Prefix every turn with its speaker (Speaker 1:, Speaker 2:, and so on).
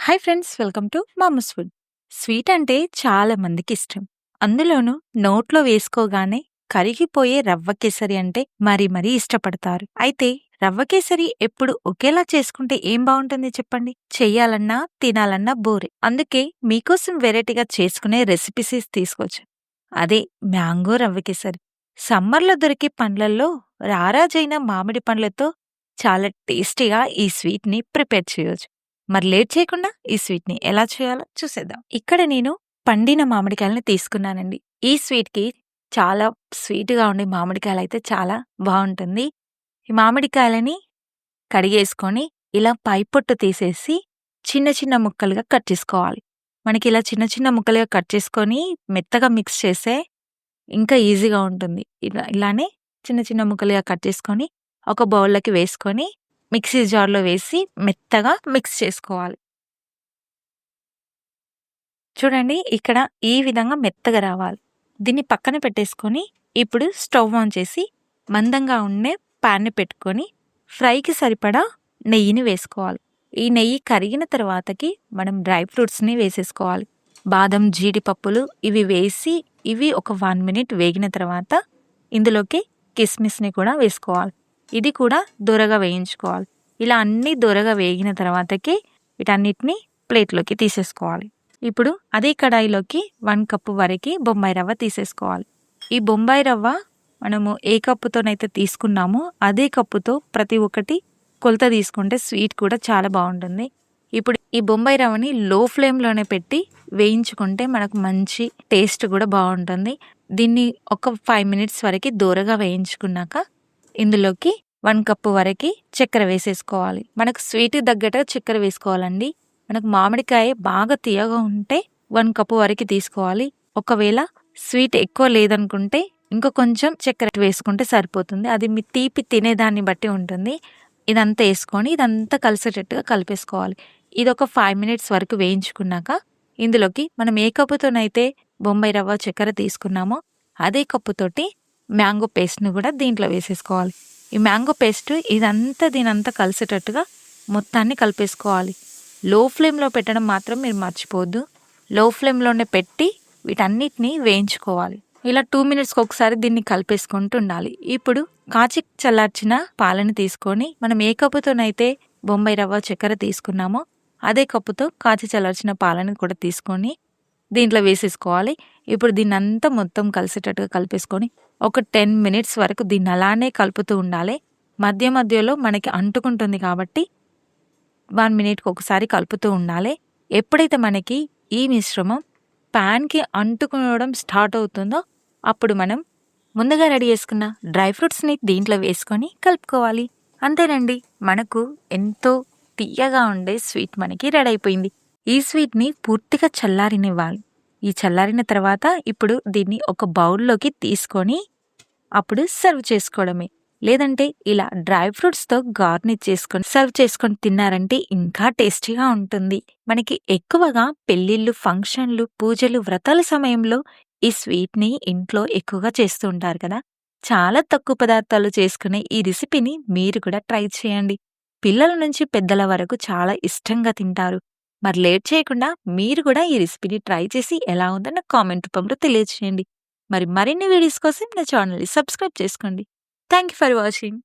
Speaker 1: Hi friends welcome to mama's food. Sweet అంటే చాలా మందికి ఇష్టం. అందులోనూ నోట్లో వేసుకోగానే కరిగిపోయే రవ్వ కేసరి అంటే మరి మరీ ఇష్టపడతారు. అయితే రవ్వ కేసరి ఎప్పుడు ఒకేలా చేసుకుంటే ఏం బాగుంటుంది చెప్పండి? చెయ్యాలన్నా తినాలన్నా బోరే. అందుకే మీకోసం వెరైటీగా చేసుకునే రెసిపీస్ తీసుకోవచ్చు. అదే మ్యాంగో రవ్వ కేసరి. సమ్మర్లో దొరికే పండ్లల్లో రారాజైన మామిడి పండ్లతో చాలా టేస్టీగా ఈ స్వీట్ని ప్రిపేర్ చేయొచ్చు. మరి లేట్ చేయకుండా ఈ స్వీట్ని ఎలా చేయాలో చూసేద్దాం. ఇక్కడ నేను పండిన మామిడికాయలని తీసుకున్నానండి. ఈ స్వీట్కి చాలా స్వీట్గా ఉండే మామిడికాయలు అయితే చాలా బాగుంటుంది. ఈ మామిడికాయలని కడిగేసుకొని ఇలా పై పొట్టు తీసేసి చిన్న చిన్న ముక్కలుగా కట్ చేసుకోవాలి. మనకి ఇలా చిన్న చిన్న ముక్కలుగా కట్ చేసుకొని మెత్తగా మిక్స్ చేస్తే ఇంకా ఈజీగా ఉంటుంది. ఇలా ఇలానే చిన్న చిన్న ముక్కలుగా కట్ చేసుకొని ఒక బౌల్లోకి వేసుకొని మిక్సీ జార్లో వేసి మెత్తగా మిక్స్ చేసుకోవాలి. చూడండి ఇక్కడ ఈ విధంగా మెత్తగా రావాలి. దీన్ని పక్కన పెట్టేసుకొని ఇప్పుడు స్టవ్ ఆన్ చేసి మందంగా ఉండే ప్యాన్ని పెట్టుకొని ఫ్రైకి సరిపడా నెయ్యిని వేసుకోవాలి. ఈ నెయ్యి కరిగిన తర్వాతకి మనం డ్రై ఫ్రూట్స్ని వేసేసుకోవాలి. బాదం జీడిపప్పులు ఇవి వేసి ఇవి ఒక వన్ మినిట్ వేగిన తర్వాత ఇందులోకి కిస్మిస్ని కూడా వేసుకోవాలి. ఇది కూడా దొరగా వేయించుకోవాలి. ఇలా అన్ని దొరగా వేగిన తర్వాతకి వీటన్నిటిని ప్లేట్లోకి తీసేసుకోవాలి. ఇప్పుడు అదే కడాయిలోకి వన్ కప్పు వరకు బొంబాయి రవ్వ తీసేసుకోవాలి. ఈ బొంబాయి రవ్వ మనము ఏ కప్పుతోనైతే తీసుకున్నామో అదే కప్పుతో ప్రతి ఒక్కటి కొలత తీసుకుంటే స్వీట్ కూడా చాలా బాగుంటుంది. ఇప్పుడు ఈ బొంబాయి రవ్వని లో ఫ్లేమ్లోనే పెట్టి వేయించుకుంటే మనకు మంచి టేస్ట్ కూడా బాగుంటుంది. దీన్ని ఒక ఫైవ్ మినిట్స్ వరకు దూరగా వేయించుకున్నాక ఇందులోకి వన్ కప్పు వరకు చక్కెర వేసేసుకోవాలి. మనకు స్వీట్ తగ్గట్టుగా చక్కెర వేసుకోవాలండి. మనకు మామిడికాయ బాగా తీయగా ఉంటే వన్ కప్పు వరకు తీసుకోవాలి. ఒకవేళ స్వీట్ ఎక్కువ లేదనుకుంటే ఇంకా కొంచెం చక్కెర వేసుకుంటే సరిపోతుంది. అది మీ తీపి తినేదాన్ని బట్టి ఉంటుంది. ఇదంతా వేసుకొని ఇదంతా కలిసేటట్టుగా కలిపేసుకోవాలి. ఇది ఒక ఫైవ్ మినిట్స్ వరకు వేయించుకున్నాక ఇందులోకి మనం ఏ కప్పుతోనైతే బొంబాయి రవ్వ చక్కెర తీసుకున్నామో అదే కప్పుతోటి మ్యాంగో పేస్ట్ని కూడా దీంట్లో వేసేసుకోవాలి. ఈ మ్యాంగో పేస్ట్ ఇదంతా దీనంతా కలిసేటట్టుగా మొత్తాన్ని కలిపేసుకోవాలి. లో ఫ్లేమ్లో పెట్టడం మాత్రం మీరు మర్చిపోవద్దు. లో ఫ్లేమ్లోనే పెట్టి వీటన్నిటిని వేయించుకోవాలి. ఇలా టూ మినిట్స్కి ఒకసారి దీన్ని కలిపేసుకుంటూ ఉండాలి. ఇప్పుడు కాచి చల్లార్చిన పాలని తీసుకొని మనం ఏ కప్పుతోనైతే బొంబాయి రవ్వ చక్కెర తీసుకున్నామో అదే కప్పుతో కాచి చల్లార్చిన పాలని కూడా తీసుకొని దీంట్లో వేసేసుకోవాలి. ఇప్పుడు దీన్ని అంతా మొత్తం కలిసేటట్టుగా కలిపేసుకొని ఒక టెన్ మినిట్స్ వరకు దీన్ని అలానే కలుపుతూ ఉండాలి. మధ్య మధ్యలో మనకి అంటుకుంటుంది కాబట్టి వన్ మినిట్కి ఒకసారి కలుపుతూ ఉండాలి. ఎప్పుడైతే మనకి ఈ మిశ్రమం ప్యాన్కి అంటుకోవడం స్టార్ట్ అవుతుందో అప్పుడు మనం ముందుగా రెడీ చేసుకున్న డ్రై ఫ్రూట్స్ని దీంట్లో వేసుకొని కలుపుకోవాలి. అంతేనండి మనకు ఎంతో తీయగా ఉండే స్వీట్ మనకి రెడీ అయిపోయింది. ఈ స్వీట్ని పూర్తిగా చల్లారినివ్వాలి. ఈ చల్లారిన తర్వాత ఇప్పుడు దీన్ని ఒక బౌల్లోకి తీసుకొని అప్పుడు సర్వ్ చేసుకోవడమే. లేదంటే ఇలా డ్రై ఫ్రూట్స్తో గార్నిష్ చేసుకొని సర్వ్ చేసుకొని తిన్నారంటే ఇంకా టేస్టీగా ఉంటుంది. మనకి ఎక్కువగా పెళ్ళిళ్ళు ఫంక్షన్లు పూజలు వ్రతాల సమయంలో ఈ స్వీట్ని ఇంట్లో ఎక్కువగా చేస్తూ ఉంటారు కదా. చాలా తక్కువ పదార్థాలు చేసుకునే ఈ రెసిపీని మీరు కూడా ట్రై చేయండి. పిల్లల నుంచి పెద్దల వరకు చాలా ఇష్టంగా తింటారు. మరి లేట్ చేయకుండా మీరు కూడా ఈ రెసిపీని ట్రై చేసి ఎలా ఉందో నాకు కామెంట్ రూపంలో తెలియజేయండి మరి మరిన్ని వీడియోస్ కోసం నా ఛానల్ని సబ్స్క్రైబ్ చేసుకోండి. Thank you for watching.